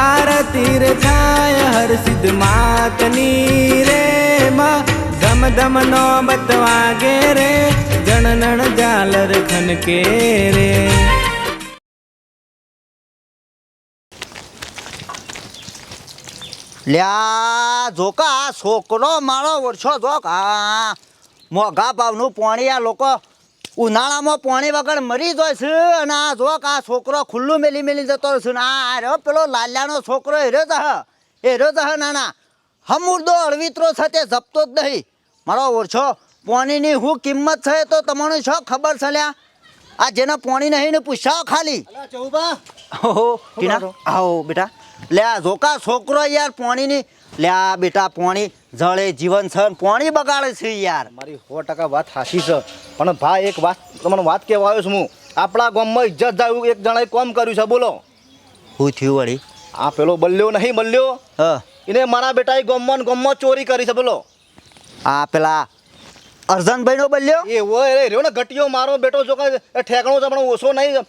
આરતી રે થાય, હર સિદ્ધ માતની રે માં. ધમ ધમ નો બતવાગે રે જણનણ જાલર ખનકે રે. લ્યા, જોકા છોકરો મારો ઓછો જોક. મોઘા ભાવનું પાણી આ લોકો ઉનાળામાં પાણી વગર મરી જાય છે અને આ જો આ છોકરો ખુલ્લું મેલી મેલી જતો છે ને આ રહ્યો પેલો લાલ્યાનો છોકરો હેરો જ હ હેરો જ નાના. હમુર્દો અળવિત્રો છે તે જપતો જ નહીં. મારો ઓછો પાણીની શું કિંમત છે તો તમારું શું ખબર છે લ્યા? આ જેને પાણી નહીં ને પૂછાવ ખાલી. ઓહો આવો બેટા. લે આ જોકા છોકરો યાર પાણીની લે આ બેટા પાણી જળે જીવન છે ને પાણી બગાડે છે યાર. મારી સો ટકા વાત સાચી છે. પણ ભાઈ એક વાત તમને વાત કહેવા આવ્યો છું હું. આપણા ગામમાં ઇજ્જત જાય એક જણાએ કોમ કર્યું છે બોલો. શું થયું વળી? આ પેલો બલ્યો નહીં બલ્યો? હ. એને મારા બેટાએ ગામમાં ગામમાં ચોરી કરી છે બોલો. આ પેલા અર્જનભાઈ નો બલ્યો? એ હોય રહ્યો ને ઘટ્યો મારો બેટો જો કાંઈ ઠેકણો છે પણ ઓછો નહીં.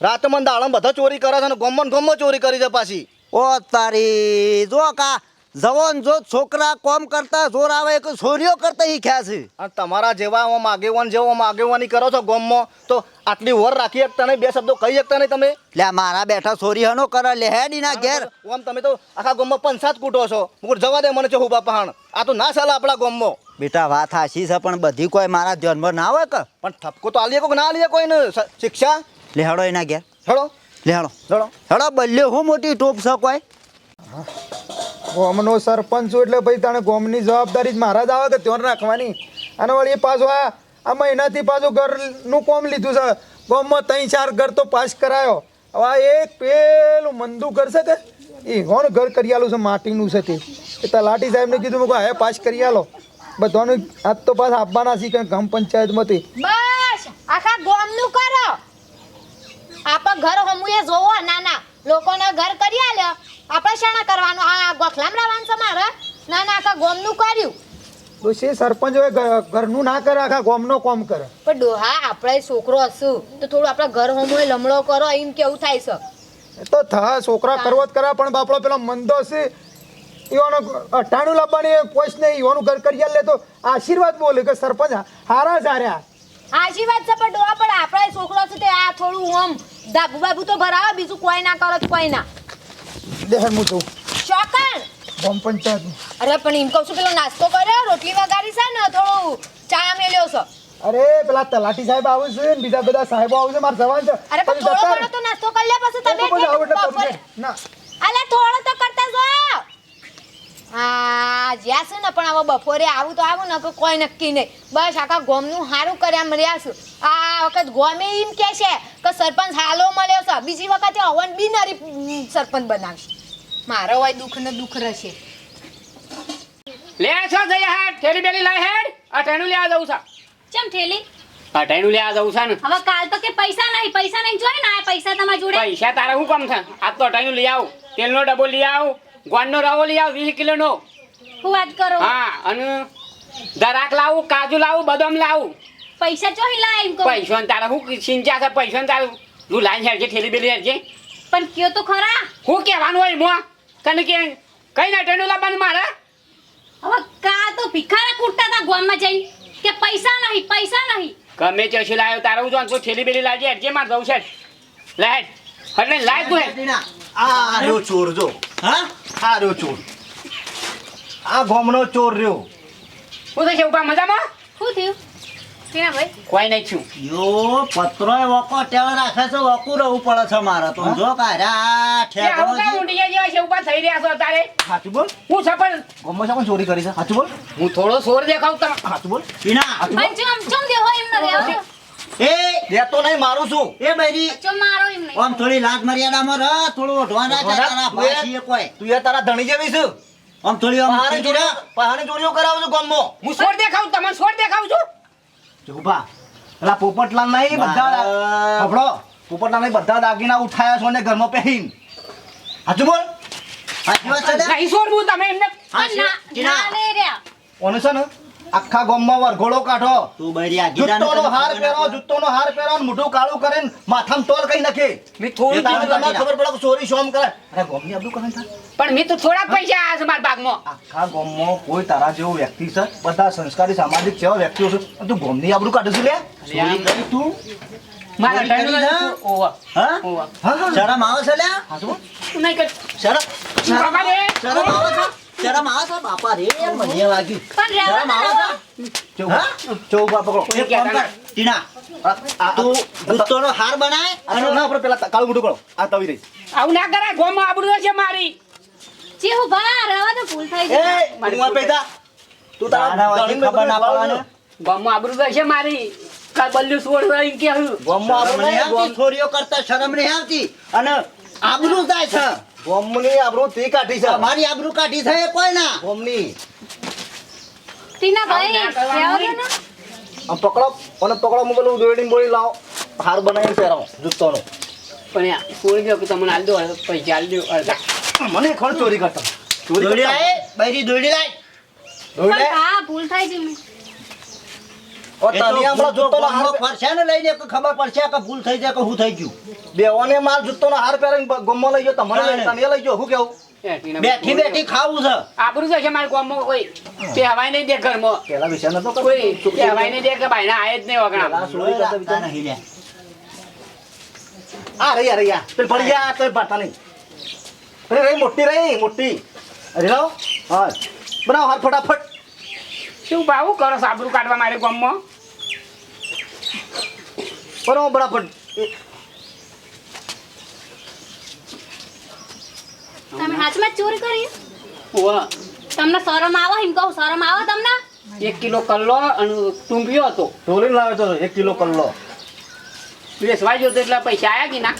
રાતમાં દાડમ બધા ચોરી કરે છે અને ગામમાં ગામમાં ચોરી કરી છે પાછી. ઓ તારી જો કા જવાન જો છોકરા કોમ કરતા જોર આવે કે છોરીઓ કરતા શીખ્યા છે. અને તમારા જેવા આમ આગેવાન જેવો આમ આગેવાની કરો છો ગોમમાં તો આટલી વર રાખી શકતા નહીં બે શબ્દો કહી શકતા નહીં તમે. લે મારા બેઠા છોરી હનો કરે લે હેડીના ઘેર. આમ તમે તો આખા ગોમમાં પંચાત કૂટો છો. મુકુર જવા દે મને છે હું પહાણ. આ તો ના ચાલે આપણા ગોમમાં. બેટા વાત હાશી છે પણ બધી કોઈ મારા ધ્યાનમાં ના હોય કે? પણ ઠપકો તો આલીએ કોઈ ના આલીએ કોઈને? શિક્ષા? લે હેડો એના ઘેર. હેડો લે હેડો હેડો હેડો બલ્યો હું મોટી ટોપ છે કોઈ? ગોમનો સરપંચ છું એટલે ભાઈ તને ગોમની જવાબદારી જ મારા જ આવે કે ધ્યાન રાખવાની? અને વળી પાછો આ આ મહિનાથી પાછું ઘરનું કોમ લીધું છે. ગોમમાં ત્રણ ચાર ઘર તો પાસ કરાયો. હવે આ એક પેલું મંદુ ઘર છે કે એ કોણ ઘર કરી આલું છે, માટીનું છે તે. એ તલાટી સાહેબને કીધું, મેં હે પાસ કરી આલો. બધાનું આજ તો પાછા આપવાના છે કે ગામ પંચાયતમાંથી. બસ! આખા ગોમનું કરો. આપા ઘર હમુએ જોવો, નાના. લોકોના ઘર કરી આલ્યો. આપણે શાણા કરવાનું. આ ગોખલામ રહેવાનું છે મારે ના ના આખા ગોમનું કર્યું. છે સરપંચ હોય ઘરનું ના કરે આખા ગોમનો કોમ કરે? પણ ડોહા આપણે છોકરો હશું. તો થોડું આપણા ઘર હમુએ લમણો કરો એમ કેવું થાય છે? એ તો થા છોકરા કરવો જ કરા પણ બાપડો પેલો મંદો છે. ઈવાનો અઠાણું લાવવાની પોસ્ટ નહીં ઈવાનું ઘર કરી લે તો આશીર્વાદ બોલે કે સરપંચ હારા સાર્યા આશીર્વાદ છે પણ ડોહા પણ આપણે છોકરો છે તે આ થોડું આમ દાબુ બાબુ તો ભરાવે બીજું કોઈ ના કરો કોઈ ના. દેહર હું ચોકણ ગામ પંચાયતનું અરે પણ એમ કહું છું પેલો નાસ્તો કર્યો રોટલી વગાડી છે ને થોડું ચા મેલ્યો છે. અરે પેલા તલાટી સાહેબ આવે છે ને બીજા બધા સાહેબો આવે છે મારે જવાનું છે. અરે પણ થોડો થોડો તો નાસ્તો કરી લે પછી તમે. ના. અલે થોડો તો હા જ્યાં છે ને પણ હવે બપોરે આવું તો આવું ને કે કોઈ નક્કી નહીં. બસ આખા ગોમનું સારું કર્યા મળ્યા છું. આ વખત ગોમે એમ કે છે કે સરપંચ હાલો મળ્યો છે. બીજી વખતે અવન બી નરી સરપંચ બનાવશે. મારો હોય દુઃખ ને દુઃખ રહેશે. લે છો જઈ હેડ થેલી બેલી લાય હેડ. આ ટેણું લેવા જવું છે. ચમ થેલી આ ટેણું લેવા જવું છે ને. હવે કાલ તો કે પૈસા નહીં પૈસા નહીં. જોઈ ને આ પૈસા તમારા જોડે. પૈસા તારે શું કામ છે? આજ તો ટેણું લઈ આવું. તેલનો ડબ્બો લઈ આવું. ગોળનો રવો લઈ આવ વીસ કિલોનો. હું વાત કરો? હા અને દરાક લાવું કાજુ લાવું બદામ લાવું. પૈસા ચોહી લાય એમ કહું? પૈસો ને તારા શું સિંચા છે પૈસો ને તારું તું લાઈન હેડજે થેલી બેલી હેડજે. પણ કયો તો ખરા. હું કહેવાનું હોય મો તને કે કઈ ના ટેણું લાવવાનું મારા? હવે કા તો ભિખારા કૂટતા હતા ગામમાં જઈ કે પૈસા નહીં પૈસા નહીં. ગમે તે છે લાવ્યો તારે હું તું થેલી બેલી લાવજે હેડજે માર જવું છે. લે હેડ. એટલે લાય તું આ રહ્યો ચોર જો. હા? આ રહ્યો ચોર. આ ગોમનો ચોર રહ્યો. શું થશે ઉપા મજામાં? શું થયું? ટીના ભાઈ? કોઈ નહીં છું યો પત્રો વકો ટેળ રાખે છે વકુ રહેવું પડે છે મારે તો. જો કારા એ આવું કાં ઠેકડો ઊંડિયા જેવા છે ઊભા થઈ રહ્યા છો તારે સાચું બોલ. હું ગામમાં શા કોણ ચોરી કરી છે. સાચું બોલ. હું થોડો સોર દેખાવ તમે સાચું બોલ. પીના પણ ચમ ચમ દેહો એમ ન રહેવો એ દેતો નહીં મારું છું એ બૈરી ચમ મારો એમ નહીં. આમ થોડી લાજ મર્યાદામાં રહ થોડું ઓઢવા ના જાય તારા ભાષીએ કોઈ. તું યાર તારા ધણી જેવી છું. આમ થોડી આમ પહાડી ચોરીઓ પહાડી ચોરીઓ કરાવું છું ગામમાં. હું સોર દેખાઉં તમને સોર દેખાવ છું? જો ઊભા. પેલા પોપટલાલ નહીં બધા હભળો પોપટલાલ નહીં બધા દાગીના ઉઠાયા છો ને ઘરમાં પહેરીને. હાજુ બોલ. સાચી વાત છે? નહીં તમે એમને ના ના લે રહ્યા છે ને? આખા ગામમાં વરઘોડો કાઢો. તું બૈરી જૂતોનો હાર પહેરો જૂતોનો હાર પહેરો અને મોઢું કાળું કરીને માથામાં તોલ કઈ નાખે. મેં થોડું તમને ખબર પડે કે ચોરી શોમ કરે. અરે ગામની આબરૂ કરે પણ મેં તો થોડા પૈસા આ છે મારા બાગમાં આખા ગામમાં કોઈ તારા જેવો વ્યક્તિ છે? બધા સંસ્કારી સામાજિક જેવા વ્યક્તિઓ છે. તું ગામની આબરૂ કાઢે છે લે. ચોરી કરી તું. મારા ટાઈમ ઓવા. હા? ઓવા. હા હા. શરમ આવે છે લે હા તો? નહીં કર. શરમ. શરમ આવે છે? શરમ આવે છે બાપા રે મને લાગી શરમ આવે છે હા? ચૌ બા પકડો. એક કામ કર. ટીના તું જૂતોનો હાર બનાય આ ના આપણે પેલા કાળું મોઢું કરો. આ તવી રહી. આવું ના કરાય ગોમાં આબરૂ છે મારી. ચેહુ ભા રહેવા દો ભૂલ થઈ એ ગઈ તું આ પૈસા તું તારા ખબર ના પડવાને. ગોમાં આબરૂ છે મારી. બલ્લુ એમ કે નહીં, આવતી. છોરીઓ કરતા શરમ નહીં આવતી. અને આબરૂ જાય છે. ગામની આબરૂ તે કાઢી છે. મારી આબરૂ કાઢી છે કોઈ ના ગામની. ટીના ભાઈ આમ પકડો અને પકડો હું પેલું દોરડીને બોળી લાવો. હાર બનાવીને પહેરાવો જૂતોનો. પણ સોળ ગયો કે તમને આલ દો પૈસા આલ દો અડધા. મને ખોલ ચોરી કરતા. ચોરી દોડી લાય બૈરી દોડી લાય. દોડી. પણ ભૂલ થાય છે તને હમણાં જૂતોનો હાર ફરશે ને લઈને કે ખબર પડશે કે ભૂલ થઈ જાય કે હું થઈ ગયું. બેવાને માલ જૂતોનો હાર પહેરીને ગમમાં લઈ ગયો તમને તને લઈ ગયો હું કેવું? બેઠી બેઠી ખાવું છે. આબરૂ છે મારા ગોમાં કોઈ તે હવાય નહીં દે ઘરમાં. પેલા વિશે નતો કોઈ તે હવાય નહીં દે કે ભાઈના આય જ નહીં વગણા. ચોરી કરતા વિચાર. નહીં લ્યા. આ રહી આ રહી આ પેલી પડી ગયા કોઈ પાટા નહીં. અરે રહી મોટી રહી મોટી. અરે લાવો. હા બનાવો હાર ફટાફટ. શું ભાવું કરો સાબરું કાઢવા મારે ગોમાં બનાવો બરાબર. તમે હાથમાં ચોરી કરી? વાહ તમને શરમ આવે? એમ કહું શરમ આવે તમને? એક કિલો કલ્લો અને ટૂંબ્યો હતો. ઢોલીને લાવ્યો તો એક કિલો કલ્લો. વેચવા જોતો એટલે પૈસા આયા કે ના?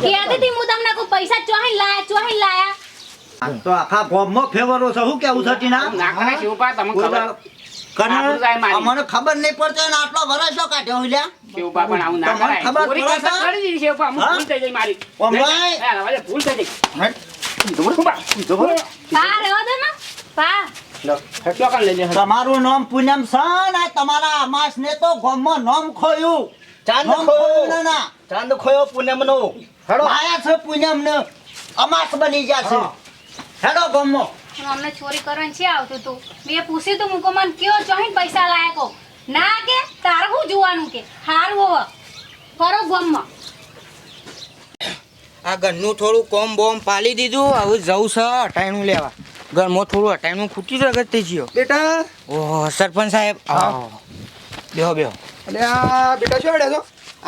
કહેતી હતી હું તમને કોઈ પૈસા ચોહી લાયા ચોહીન લાયા. તો આખા ગામમાં ફેવરો છે. શું કેવું થતી ના ના કરાય શિવપા તમને ખબર? અમને ખબર નહીં પડતી ને આટલો વરસો કાઢ્યો લ્યા? આવું ના ખબર છે? ભૂલ થઈ ગઈ મારી. ભૂલ થઈ ગઈ. ને. તમારું નામ પૂનમ સન ને તમારા અમાસ ને તો ગામમાં નામ ખોયું. ચાંદ ખોયો. ને ના. ચાંદ ખોયો પુણ્યમનો હેડો આયા છે પૂનમ ને અમાસ બની ગયા છે. હેડો ગામમાં. હું અમને ચોરી કરવાની છે આવતું તું. મેં પૂછ્યું તું મૂકો મને કયો ચોહીન પૈસા લાયકો? ના કે તારે શું જોવાનું કે? હારું હોવ. ફરો ગમમાં. આ ઘરનું થોડું કોમ બોમ પાલી દીધું હવે જવું છે અટાયણું લેવા. ઘરમાં થોડું અટાયણું ખૂટી અગત્ય જીઓ બેટા? ઓહો સરપંચ સાહેબ. આવો બેહો બેહો. અને આ બેટા શું અડે છો?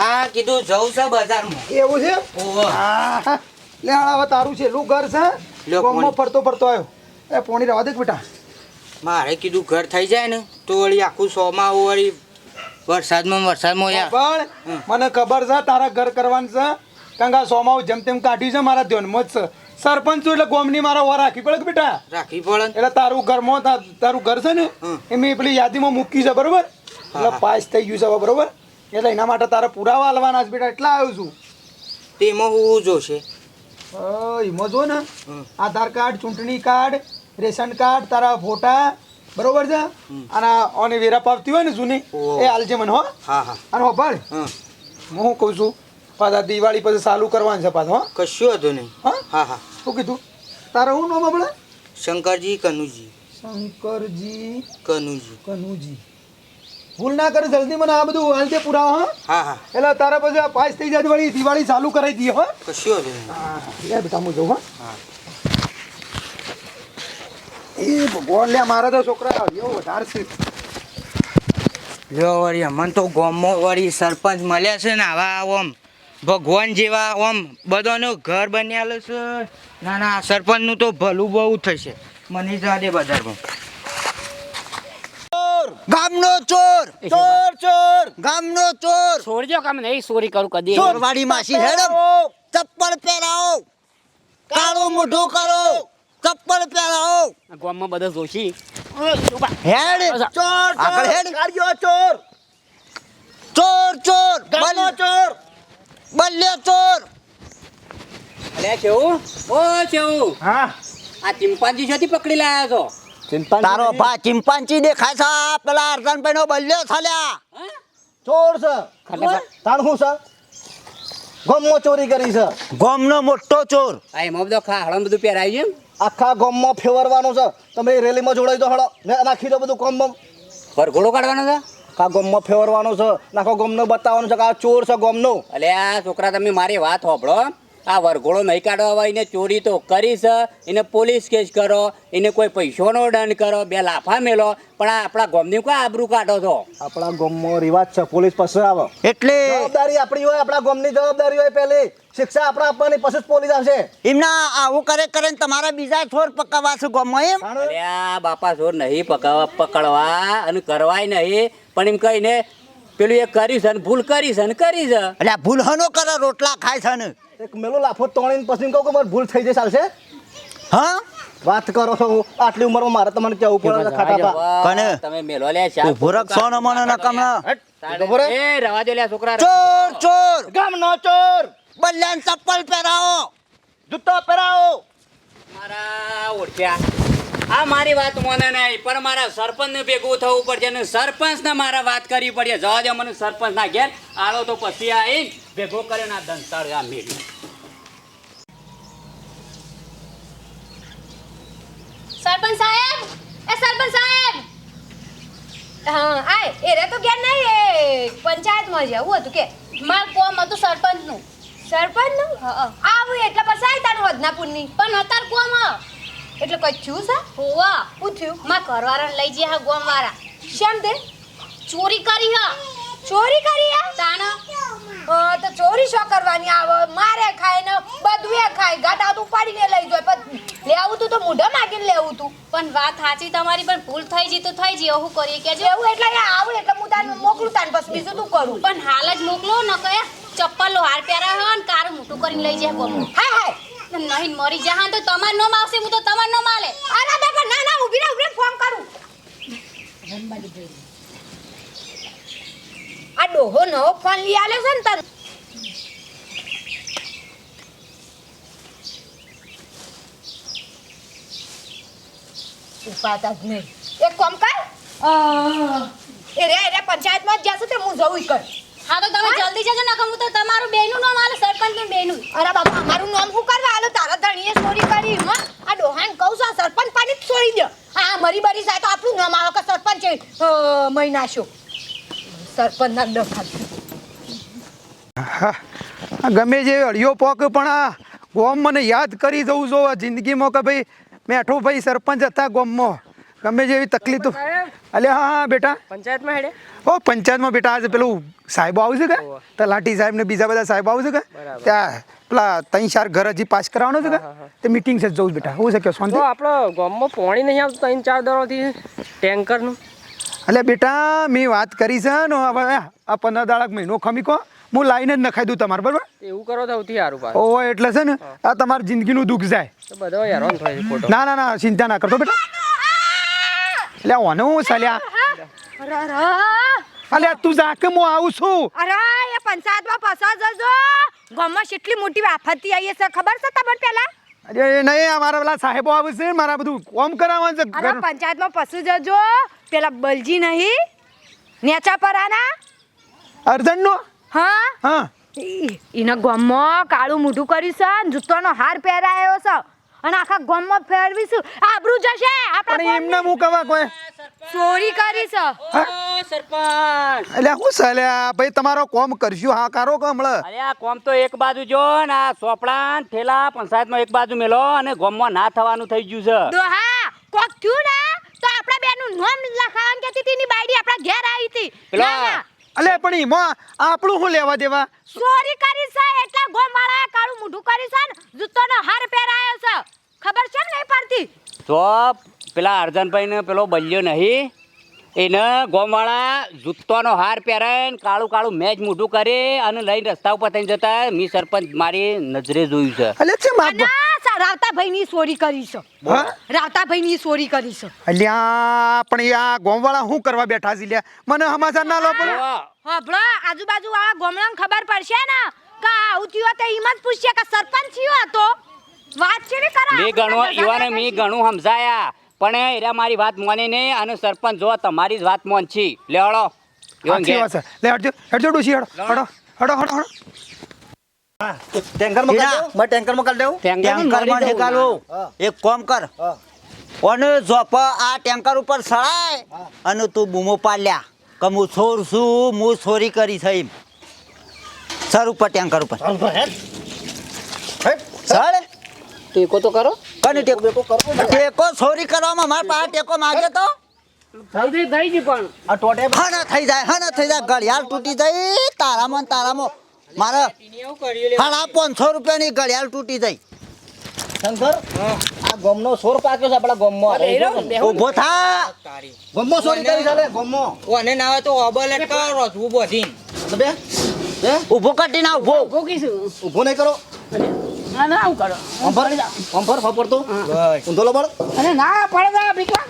આ કીધું જવું છે બજારમાં. એવું છે? ઓહો. આ લે હવે તારું છે એટલું ઘર છે. ગામમાં ફરતો ફરતો આવ્યો. એ પોણી રવા દે બેટા. મારે કીધું ઘર થઈ જાય ને તો વળી આખું સોમાં વળી વરસાદમાં વરસાદમાં યાર. પણ મને ખબર છે તારા ઘર કરવાનું છે. કારણ કે આ સોમાવું જેમ તેમ કાઢ્યું છે મારા ધ્યાનમાં જ છે. સરપંચ છું એટલે ગોમની મારા વાર રાખી પડે બેટા? રાખી પડે એટલે તારું ઘરમાં તારું ઘર છે ને. એ મેં પેલી યાદીમાં મૂકી છે બરોબર? એટલે પાસ થઈ ગયું છે બરોબર? એટલે એના માટે તારા પુરાવા હાલવાના છે બેટા એટલા આવ્યો છું. તેમાં હું જોશે. એમાં જો ને. આધાર કાર્ડ ચૂંટણી કાર્ડ રેશન કાર્ડ તારા ફોટા બરોબર છે? અને ઓને વેરા પાવતી હોય ને જૂની. એ હાલજે મને હો. હા હા. અને હો ભાઈ હા શું કહું છું? પાછા દિવાળી પછી ચાલુ કરવાનું છે પાછું હા. કશું હતું નહીં. હા? હા હા. શું કીધું? તારા શું નામ આપણે? શંકરજી કનુજી. શંકરજી કનુજી. કનુજી. ભૂલ ના કરે જલ્દી મને આ બધું હાલ પુરાવો હા. હા હા. એટલે તારા પછી પાસ થઈ જાય વળી દિવાળી ચાલુ કરાવી દઈએ હો. કશું હતું નહીં. હા. લે બેટા હું જઉં હા. હા. એ ભગવાન લે મારા તો છોકરા એવો વધારે છે. લ્યો વળી અમને તો ગામમાં વળી સરપંચ મળ્યા છે ને આવા ઓમ ભગવાન જેવા ઓમ બધાનું ઘર બન્યા છે. ના ના સરપંચનું તો ભલું બહુ થશે. મને જવા દે બજારમાં. ગામનો ચોર ચોર ચોર ગામનો ચોર. છોડજો કામ નહીં ચોરી કરું કદી. ચોરવાડી માસી હેડમ ચપ્પલ પહેરાવો કાળો મોઢું કરો. ચપ્પલ પહેરાવો. ગામમાં બધા જોશી. હેડ. ચોર આગળ હેડ. કાઢ્યો ચોર. ચોર ચોર. ગામનો ચોર. બલ્યો ચોર. અરે કેવું ઓ કેવું હા. આ ચિંપાંજી છેથી પકડી લાયા છો? ચિંતા તારો ભા ચિંપાંજી દેખાય છે. પેલા અર્જનભાઈ નો બલ્યો થલ્યા ચોર છે. તાણ હું છે? ગોમમાં ચોરી કરી છે. ગોમનો મોટો ચોર. આ એમાં બધો ખાહડો બધું પહેરાયું આખા ગામમાં ફેવરવાનો છે. તમે રેલીમાં જોડાઈ દો હળો ને નાખી દો બધું કોમ છે વરઘોડો કાઢવાનો છે? આખા ગામમાં ફેવરવાનો છે. નાખો ગામનો બતાવવાનો છે કે આ ચોર છે ગામનો. એટલે આ છોકરા તમે મારી વાત હોભળો આ વરઘોડો નહીં કાઢવા હોય એને ચોરી તો કરી છે એને પોલીસ કેસ કરો એને કોઈ પૈસાનો દંડ કરો બે લાફા મેલો. પણ આ આપણા ગોમની કોઈ આબરૂ કાઢો છો? આપણા ગોમમાં રિવાજ છે પોલીસ પાસે આવે. એટલે જવાબદારી આપણી હોય આપણા ગોમની જવાબદારી હોય પહેલી. શિક્ષા આપણે આપવાની પછી પોલીસ આવશે. એમના આવું કરે કરે ને તમારા બીજા ચોર પકાવવા છે ગોમમાં એમ? આ બાપા ચોર નહીં પકડવા પકડવા અને કરવાય નહીં. પણ એમ કહીને પેલું એ કર્યું છે ભૂલ કરી છે ને કરી છે એટલે આ ભૂલ હનો કરે રોટલા ખાય છે ને. એક મેલો લાફો તોણીને પછી કહું કે મારે ભૂલ થઈ જાય ચાલશે? હા? વાત કરો છો આટલી ઉંમરમાં મારે તમને કેવું પડે ખાટા પા કને? તમે મેલો લે છે ઊભો સોન સોનો ના નકમનો ઊભો એ રવા દે લે છોકરા. ચોર ચોર. ગામનો ચોર. બલ્લાન ચપ્પલ પહેરાવો. જૂતો પહેરાવો. મારા ઓળખ્યા. આ મારી વાત મને નહીં પણ મારા સરપંચ ને ભેગું થવું પડશે અને સરપંચ ને મારા વાત કરવી પડશે. જવા દે મને સરપંચ ના ઘેર. આળો તો પછી આવીને ભેગો કર્યો ના દંતર આ મેળવી સરપંચ સાહેબ એ સરપંચ સાહેબ. હા આય એ રે તો ગયા નહીં એ પંચાયતમાં જ આવું હતું કે. માર કોમ હતું સરપંચનું. સરપંચનું? હા આવું એટલે પછી આવી તારું વધનાપુરની પણ અત્યારે કોમ. એટલે કઈ થયું છે? હોવા. થયું? માં ઘરવાળાને લઈ ગયા હા ગોમ વાળા શેમ તે? ચોરી કરી હ. ચોરી કરી હા? તાણ તો ચોરી શો કરવાની? આવે મારે ખાય ને બધું એ ખાય. ગાડા તો ઉપાડીને લઈ જાય. પણ લેવું તું તો મોઢા માગીને લેવું તું. પણ વાત સાચી તમારી પણ ભૂલ થઈ ગઈ તો થઈ ગઈ. હું કરીએ કે એવું એટલે આવું એટલે હું તાને મોકલું તાર બસ બીજું તું કરું? પણ હાલ જ મોકલો ન કહે ચપ્પલો હાર પહેરા હો ને કારું મોટું કરીને લઈ જાય ગોમ હાય હાય. નહીં મરી જા તો તમાર નો આવશે હું તો તમાર નો માલે અરે બેટા ના ના ઊભી રહે ઊભી ફોન કરું. આ ડોહો નવો ફોન લઈ આલ્યો છે ને તને? ઉપાતા જ નહીં. એક કામ કર. એ રે રે પંચાયતમાં જ જશે તે હું જવું કર. હા તો તમે જલ્દી જજો નકર હું તો તમારું બેનું નો માલે સરપંચનું બેનું અરે બાપા અમારું નામ શું કરવા આલો તારા ધણીએ ચોરી કરી હા આ ડોહાન કહું છું આ સરપંચ પાણી જ છોડી દે હા મરી બરી જાય તો આપણું નામ આવે કે સરપંચ મહિના શો સરપંચના ગમે જે અડિયો પોક પણ આ ગોમ મને યાદ કરી જવું જો આ જિંદગીમાં કે ભાઈ મેઠો ભાઈ સરપંચ હતા ગોમમાં. ગમે જેવી તકલીફ તો અલે હા હા બેટા. પંચાયતમાં હેડે? ઓ પંચાયતમાં બેટા આજે પેલું સાહેબ આવશે કે? તલાટી સાહેબ ને બીજા બધા સાહેબ આવશે કે? ત્યાં પેલા ત્રણ ચાર ઘર હજી પાસ કરાવવાનો છે કે? તે મીટિંગ છે જવું બેટા. હું છે કે શાંતિ? આપણો ગામમાં પાણી નહીં આવતું ત્રણ ચાર દરોથી ટેન્કરનું. એટલે બેટા મેં વાત કરી છે ને હવે આ પંદર દાડા મહિનો ખમી કહો હું લાઈને જ નખાઈ દઉં તમારે બરાબર? એવું કરો તો સૌથી સારું પાછું. ઓ એટલે છે ને આ તમારી જિંદગીનું દુઃખ જાય. બધો હેરાન થાય છે ના ના ના ચિંતા ના કરતો બેટા. એટલે ઓને હું ચાલ્યા અરે અરે. અલ્યા તું જા કે હું આવું છું? અરે એ પંચાયતમાં પસાર જજો. ગામમાં કેટલી મોટી આફતી આવી છે ખબર છે તમને પેલા? અરે નહીં મારા પેલા સાહેબો આવે છે મારા બધું કોમ કરાવવાનું છે અરે પંચાયતમાં પસુ જજો. પેલા બલજી નહીં નેચા પરાના અર્જનનો? હા? હા. ઈ- ઈના કાળું મોઢું કર્યું છે અને જૂતોનો હાર પહેરાયો છે. અને આખા ગામમાં ફેરવીશું આબરૂ જશે આપણે એમને કહેવા કોઈ? ચોરી કરી છે સરપંચ. એટલે હું ચાલ્યા ભાઈ તમારો કોમ કરશું હા કારો કે હમણાં? અરે આ કોમ તો એક બાજુ જો ને આ સોપડા ને ઠેલા પંચાયતમાં એક બાજુ મેલો અને ગમમાં ના થવાનું થઈ ગયું છે. દોહા કોક થયું ને? તો આપણા બેનું નામ લખાવાનું કહેતી હતી એની બાયડી આપણા ઘેર આવી હતી. પેલા- ના, ના. અલે પણ એમાં આપણું શું લેવા દેવા? ચોરી કરી છે એટલે ગોમાળા કાળું મોઢું કરી છે ને જૂતોનો હાર પહેરાયો છે. ખબર છે ને નહીં પડતી? તો પેલા અર્જનભાઈ ને પેલો બલ્યો નહીં? એને ગોમવાળા જૂતોનો હાર પહેરાઈને કાળું કાળું મેચ મોઢું કરે અને લઈને રસ્તા ઉપર થઈને જતા મી સરપંચ મારી નજરે જોયું છે. એટલે છે રાવતાભાઈ ની ચોરી કરી છે. હા? રાવતાભાઈ ની ચોરી કરી છે. અલ્યા પણ આ ગોમવાળા શું કરવા બેઠા છે લ્યા? મને સમાચાર ના લો પણ. જો, હબળો આજુબાજુ વાળા ગોમડાને ખબર પડશે ને? કે આવું થયું તો એમ જ પૂછશે કે સરપંચ થયો હતો. વાત છે ને કરા મે ઘણું ઈવાને મેં ઘણું સમજાયા. પણ એરા મારી વાત મોને નહીં અને સરપંચ જો તમારી જ વાત મોન છી લે હળો સાચી વાત છે. લે હટજો હટજો ડોશી હળો હળો હળો હળો હળો ટેન્કરમાં કરી હીરા. દઉં? મારે ટેન્કરમાં કરી દેવું? ટેન્કરમાં નીકાળો એક કામ કર. અને જોપ આ ટેન્કર ઉપર સળાય અને તું બૂમો પાડ્યા. કે હું છોર છું હું છોરી કરી છે એમ. સર ઉપર ટેન્કર ઉપર. સર ટેકો તો કરો. કને ટેકો. ટેકો ચોરી કરવામાં મારા પાસે ટેકો માગે તો? જલ્દી થઈ ગઈ પણ. આ ટોટે હને થઈ જાય હને થઈ જાય. ઘડિયાળ તૂટી જાય. તારામાં ને તારામાં. મારે સાડા પાંચસો રૂપિયાની ઘડિયાળ તૂટી જાય. શંકર આ ગોમનો સોર પાક્યો છે આપણા ગોમમાં. ઊભો થા. ગોમમાં સોરી કરી ચાલે લે, ઓને ના હોય તો અબલ કરો રોજવું બોધીન બે. ઊભો કાઢી ના ઊભો. ઊભો નહીં કરો. ના ના આવું કરો. અંભર અંભર ફપર તો. ઊંધો લબડ. અરે ના પડે બીકવા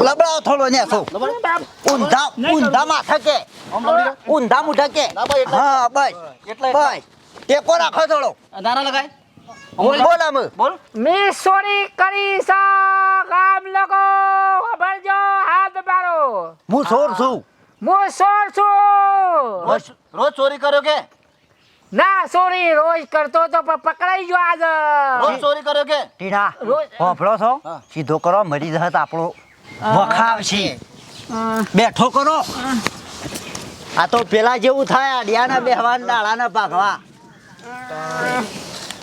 લબડાવો થોડો ને છો ઊંધા ઊંધા માથા કે ઊંધા મુઠા કે ભાઈ, એટલે- હા બસ એટલે બસ ટેકો રાખો થોડો. નારા લગાય. બોલ બોલ આમ. બોલ. મેં ચોરી કરી છે ગામ લોકો ખબરજો હાથ મારો હું સોર છું. હું ચોર છું. રોજ રોજ ચોરી કર્યો કે? ના ચોરી રોજ કરતો તો પણ પકડાઈ ગયો આજ. રોજ ચોરી કર્યો કે? ટીડા રોજ. હોફળો છો? સીધો કરો મરી જહત તો આપણો વખાવ છે. બેઠો કરો. આ તો પેલા જેવું થાય અડિયાના બેહવાન ડાળાના પાકવા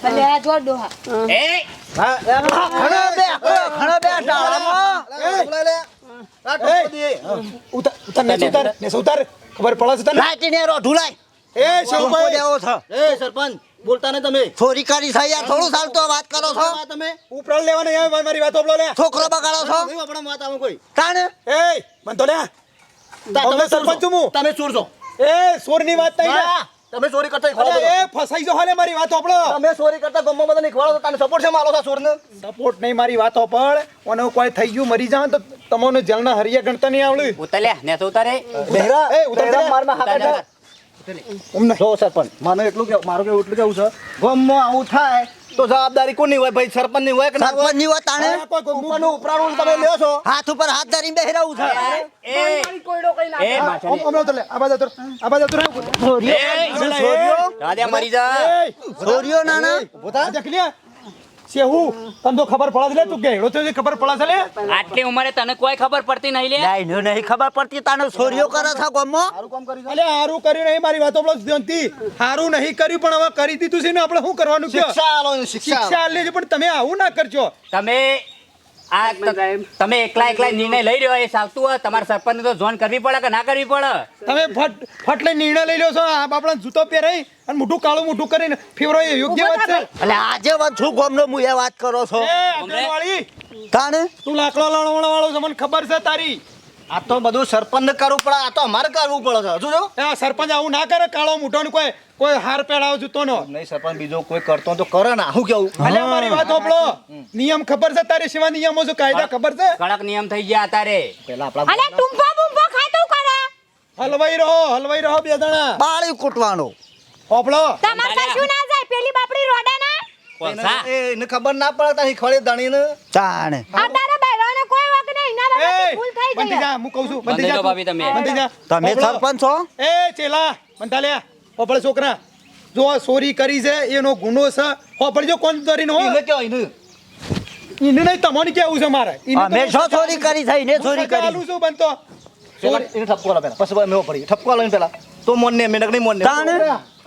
એટલે આ જોર ડોહા એ! ખણો બે ખણો બે ડાળામાં. ઉતાર ઉતાર ને ઉતાર ને ઉતાર. ખબર પડે છે તને? લાઈટીને રોઢું લાય એ ટોપો દેવો છે? એ સરપંચ બોલતા ને તમે. ચોરી કરી છે યાર થોડું ચાલતો વાત કરો છો. તમે. ઉપરાળ લેવાને યાર મારી વાત ઓપલો લે છોકરો બગાડો છો? નહીં આપણા વાત આવે કોઈ. તાણ? એ મન તો લે તમે સરપંચ છો. હું. તમે ચોર છો એ સોરની વાત નહીં તમે ચોરી કરતા ખોળો એ ફસાઈ જો હાલે મારી વાત આપણો. તમે ચોરી કરતા ગમમાં બધા નહીં ખોળો તને સપોર્ટ છે મારો ચોરને સપોર્ટ નહીં મારી વાત પણ અને કોઈ થઈ ગયું મરી જાવ તો તમને જેલના હરિયા ગણતા નહીં આવડે. ઉતરે ને તો ઉતારે. બહેરા એ, ઉતાર મારમાં હાકર ઉતાર ઉમને. જો સરપંચ મારે એટલું કે મારું કેવું એટલું કેવું છે? ગમમાં આવું થાય. તો જવાબદારી કોની હોય ભાઈ સરપંચની હોય કે સરપંચની હોય તાણે ઉપરનું ઉપરાણું તમે લ્યો છો હાથ ઉપર હાથ ધરીને બેહી રહું છે એ મરી જા છોરીઓ નાના ઊભો દેખ લે. શેહુ તને તો ખબર પડે છે લે તું ગેડો છે ખબર પડે છે લે? આટલી ઉંમરે તને કોઈ ખબર પડતી નહીં લે? ડાયનો નહીં ખબર પડતી. તને છોરીઓ કરે છે ગામમાં સારું કામ કરી અલે હારું કર્યું નહીં મારી વાતો પેલો ધ્યાનથી. હારું નહીં કર્યું પણ હવે કરી દીધું છે ને આપણે શું કરવાનું છે શિક્ષા આલો શિક્ષા શિક્ષા આલે પણ તમે આવું ના કરજો. તમે આ તમે એકલા એકલા નિર્ણય લઈ રહ્યો એ ચાલતું હોય. તમારે સરપંચ તો જોન કરવી પડે કે ના કરવી પડે? તમે ફટ ફટ લઈ નિર્ણય લઈ લો છો. આ બાપડા જૂતો પહેરાઈ અને મોઢું કાળું મોઢું કરીને ફેવરો એ યોગ્ય વાત છે. એટલે આજે વાત છું ગોમનો હું એ વાત કરો છો? તાને તું લાકડો લણવણ વાળો છે મને ખબર છે તારી. આ તો બધું સરપંચ ને કરવું પડે આ તો અમારે કરવું પડે છે. હજુ જો. એ સરપંચ આવું ના કરે કાળો મોઢો ને કોઈ કોઈ હાર પહેરાવો જૂતો નો. નહીં સરપંચ બીજો કોઈ કરતો તો કરે ના. હું કેવું? અલ્યા મારી વાત હોપળો નિયમ ખબર છે તારી સિવાય નિયમો જો કાયદા ખબર છે? કડક નિયમ થઈ ગયા તારે. પેલા આપણા અલે ટુંપો બુંપો ખાતું કરે. હલવાઈ રહો હલવાઈ રહો બે જણા. બાળી કૂટવાનો. હોપળો તમાર કશું ના જાય પેલી બાપડી રોડા ના. એને- એને ખબર ના પડે તારી ખળે ધણીને. તાણે આ તારા બહેરાનો કોઈ વક નહીં ના એ બાબા ભૂલ થઈ બંધી જા હું કહું છું બંધી બંધી જા ભાભી તમે. બંધી જા. તમે સરપંચ? છો એ ચેલા બંધા લે. હોપળ છોકરા. જો આ કરી છે એનો ગુનો છે હોપળ જો કોણ હો એને નહીં તમને કેવું છે મારે? અમે હું ચોરી કરી એને હું ચોરી કરી? આલું છું બનતો એને ઠપકો આલો પેલા. પછી મેં પડી ઠપકો આલો પેલા. તો મોન ને મેં નહીં મોન ને તાણે.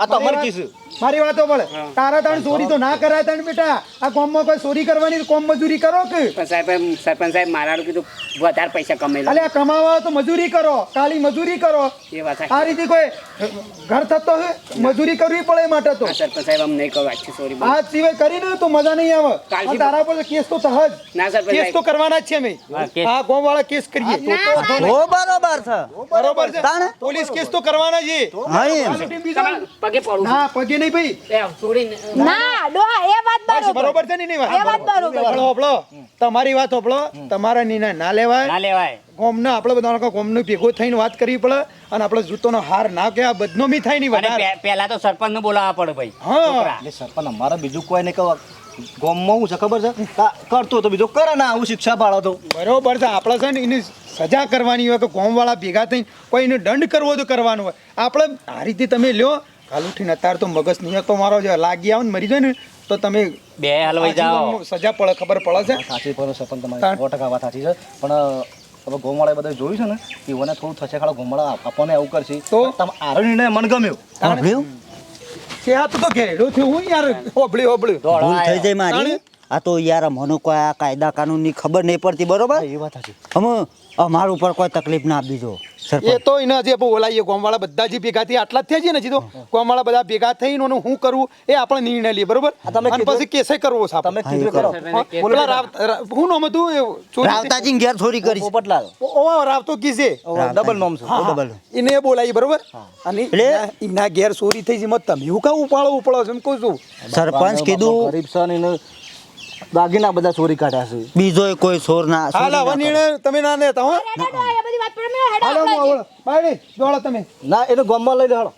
આ તો અમારે કીધું મારી વાતો પડે તારા તાણ ચોરી તો ના કરાય તાણ બેટા. આ કોમમાં કોઈ ચોરી કરવાની કોમ મજૂરી કરો કે? સાહેબ એમ સરપંચ સાહેબ મારાનું કીધું વધારે પૈસા કમાઈ લો. અલ્યા કમાવા તો મજૂરી કરો. કાલી મજૂરી કરો. એ વાત. આ રીતે કોઈ ઘર થતો હે? મજૂરી કરવી પડે માટે તો. સરપંચ સાહેબ અમને કહો સોરી બોલ. આ સિવાય કરીને તો મજા નહીં આવે. તારા પર કેસ તો સહજ ના સરપંચ કેસ તો કરવાના જ છે કેસ. આ ગોમ વાળા કેસ કરીએ. હો બરોબર છે. બરોબર છે. પોલીસ કેસ તો કરવાના છે. હા પગે પડું ના પગે નહીં ભાઈ. એ ના ડોહા એ વાત બરોબર. બરોબર છે ને વાત? એ વાત બરોબર. હોપળો હોપળો તમારી વાત હોપળો તમારા નિર્ણય ના લેવાય. ના લેવાય. ગોમને આપણે બધા ગોમને ભેગો થઈને વાત કરવી પડે અને આપણે જૂતોનો હાર ના કે આ બદનો મી થાય નહીં વધારે. પે- પેલા તો સરપંચનું બોલાવવા પડે ભાઈ હા. એટલે સરપંચ અમારે બીજું કોઈ નહીં કહો ગોમમાં હું છે ખબર છે? કરતો તો બીજો કરે ના આવું શિક્ષા પાડો તો. બરોબર છે. આપણે છે ને એની સજા કરવાની હોય કે ગોમવાળા ભેગા થઈને કોઈ એને દંડ કરવો તો કરવાનો હોય. આપણે આ રીતે તમે લ્યો કાલ ઉઠીને અત્યારે તો મગજ નહીં તો મારો જે લાગી આવે ને મરી જાય ને તો તમે બે હલવાઈ જાઓ. સજા પડે ખબર પડે છે. સાચી પડે છે પણ તમારી સો ટકા વાત સાચી છે. પણ હવે ગોમાળા બધા જોયું છે ને એઓને થોડું થશે ખાલી ગોમાળા આપણને એવું કરશે. તો? તમે આરો નિર્ણય મને ગમ્યો. સાંભળ્યું કે આ તો તો ઘેડો થયો હું યાર હોબળી હોબળી ભૂલ થઈ જાય મારી. આ તો યાર મને કોઈ આ કાયદા કાનૂનની ખબર નહીં પડતી બરોબર? એ વાત સાચી. અમે અમારા ઉપર કોઈ તકલીફ ના આપી જો એ તો એને હજી ઓલાઈએ ગોમવાળા બધા જે ભેગા થઈ આટલા જ થયા છે ને હજી તો. ગોમવાળા બધા ભેગા થઈને એનું શું કરવું એ આપણે નિર્ણય લઈએ બરોબર? અને પછી કેસે કરવો છે તમે કીધું કરો. હા, રાવ- હું નામ હતું રાવતાજી ઘેર થોડી કરી પોપટલાલ. ઓ રાવતો કીજે ડબલ નોમ છે ડબલ. એને બોલાવી બરોબર? અને એટલે- એના- ઘેર ચોરી થઈ છે. મત તમે હું કા ઉપાડો ઉપાડો છે એમ કહું છું. સરપંચ કીધું ગરીબ છે ને એને દાગીના બધા ચોરી કાઢ્યા છે. બીજો કોઈ ચોર ના હાલ ના નિર્ણય તમે ના લેતા હો. બધી વાત પર મે હેડો હાલો બાયડી જોડો તમે. ના એનો ગોમમાં લઈ લે હાલો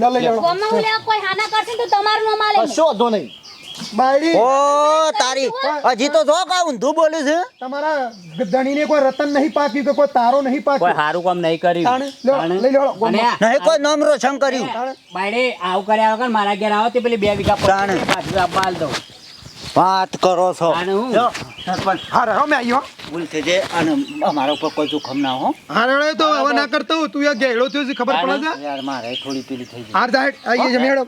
લો લઈ લેવડો. ગોમમાં હું કોઈ હાના કરશે તો તમારું નો માલે કશો વાંધો નહીં. બાયડી. ઓ તારી હજી તો જો કા ઊંધું બોલે છે. તમારા ધણીને કોઈ રતન નહીં પાક્યું કે કોઈ તારો નહીં કોઈ પાક્યું સારું કામ નહીં કર્યું. લઈ. આ- નહીં કોઈ નામ રોશન કર્યું. બાયડે આવું કર્યા વગર મારા ઘેર આવો તે પેલી બે વીઘા. પાછું આપવા દઉં. વાત કરો છો. તાણે હું? જો, સરપંચ. હા રે, આવ્યો ભૂલ થઈ જાય અને અમારા ઉપર કોઈ જોખમ ના હો. હા તો હવે ના કરતો તું થયો છે ખબર પડે છે? યાર મારે થોડી પેલી થઈ ગઈ. હાર જાય આવીએ જમે હેડો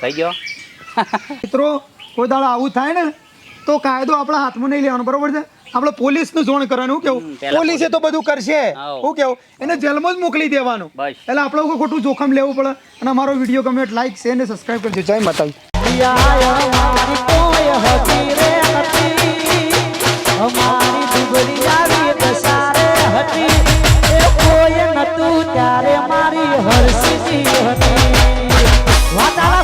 થઈ ગયો? મિત્રો કોઈ દાડો આવું થાય ને તો કાયદો આપણા હાથમાં નહીં લેવાનો બરોબર છે? આપણે નું જોણ કરવાનું કેવું? પોલીસે તો બધું કરશે. હું કેવું? એને જેલમાં જ મોકલી દેવાનું. બસ. એટલે આપણે ખોટું જોખમ લેવું પડે. અને અમારો વીડિયો ગમે લાઈક શેર ને સબસ્ક્રાઈબ કરજો. જય માતાજી. ત્યારે મારી હરસીજી હતી. વાતા